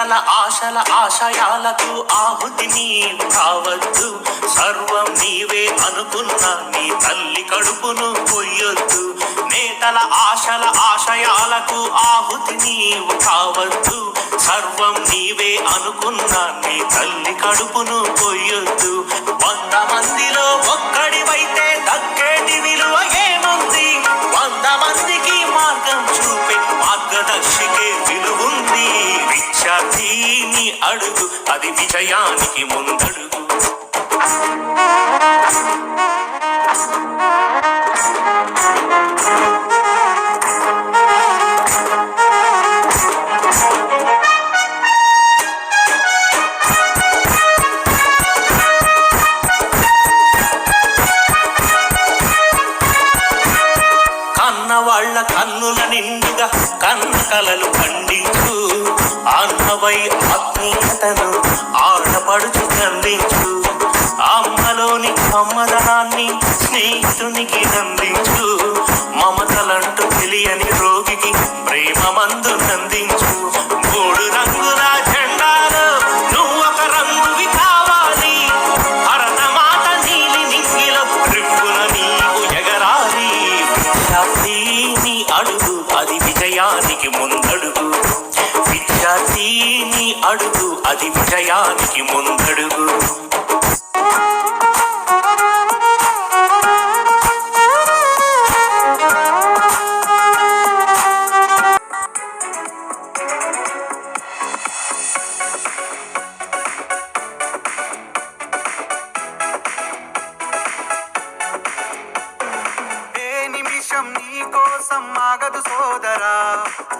నేతల ఆశల ఆశయాలకు ఆహుతి నీవు కావద్దు సర్వం నీవే అనుకున్న నీ తల్లి కడుపును కొయ్యొద్దు. నేతల ఆశల ఆశయాలకు ఆహుతి నీవు కావద్దు. సర్వం నీవే అనుకున్న నీ తల్లి కడుపును కొయ్యొద్దు. వంద మందిలో ఒక్కడివైతే అది విజయానికి ముందడుగు. కన్న వాళ్ళ కన్నుల నిండుగా కన్న కలలు పండించు. అన్నవై ఆత్మీయతను ఆడపడుచు ఖండించు అమ్మలోని అమ్మదనాన్ని స్నేహితునికి అందించు మమతలంటూ తెలియని రోగి అది విజయానికి ముందడుగు. నిమిషం నీ కోసం ఆగదు సోదరా.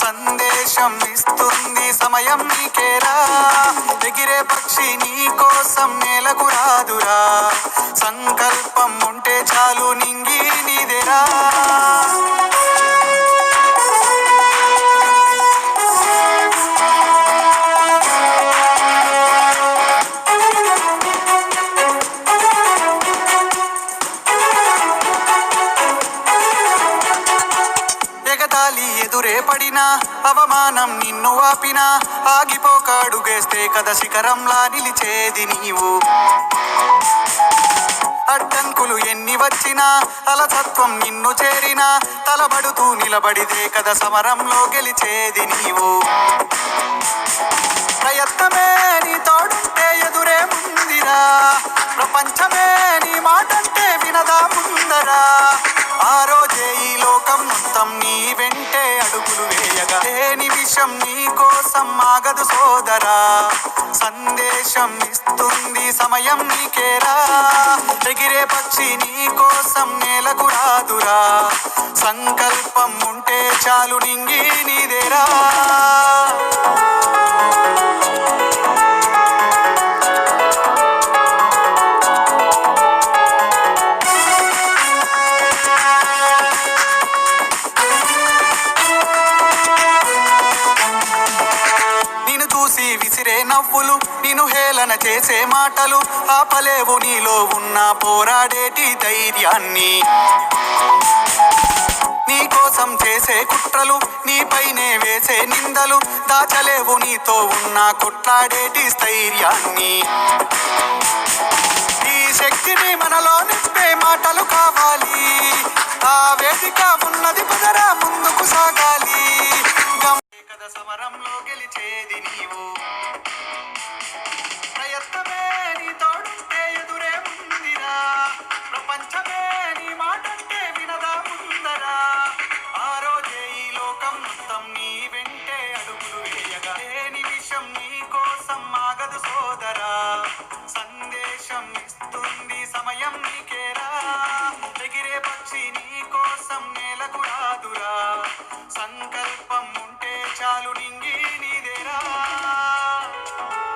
సందేశం ఇస్తుంది సమయం నీకేరా. ఎగిరే పక్షి నీ కోసం నేలకు రాదురా. సంకల్పం ఉంటే చాలు నింగి నీదేరా. ఆపినా ఆగిపోక అడుగేస్తే కథ శిఖరంలా నిలిచేది నీవు. అడ్డంకులు ఎన్ని వచ్చినా అలసత్వం నిన్ను చేరినా తలబడుతూ నిలబడితే కథ సమరంలో గెలిచేది నీవు. ప్రయత్నమే నీ తోడుంటే ఎదురే ముందిరా. ప్రపంచమే నీ మాటంటే వినదా ముందరా. ఆ రోజే ఈ లోకం మొత్తం నీ వెంటే అడుగులు ఉండగా ఏ నిమిషం నీ కోసం ఆగదు సోదరా. సందేశం ఇస్తుంది సమయం నీకేరా. ఎగిరే పక్షి నీ కోసం నేలకు రాదురా. సంకల్పం ఉంటే చాలు నింగి నీదేరా. నవ్వులు నిన్ను హేళన చేసే మాటలు. ఆపలేవు నీలో ఉన్న పోరాడేటి ధైర్యాన్ని. నీ కోసం చేసే కుట్రలు నీపైనే వేసే నిందలు. దాచలేవు నీతో ఉన్న కొట్లాడేటి స్థైర్యాన్ని. ఈ శక్తిని మనలో నింపే మాటలు కావాలి. వేదిక ఉన్నది పదరా ముందుకు సాగాలి. సమరంలో గెలిచేది నీవు. ప్రయత్నమే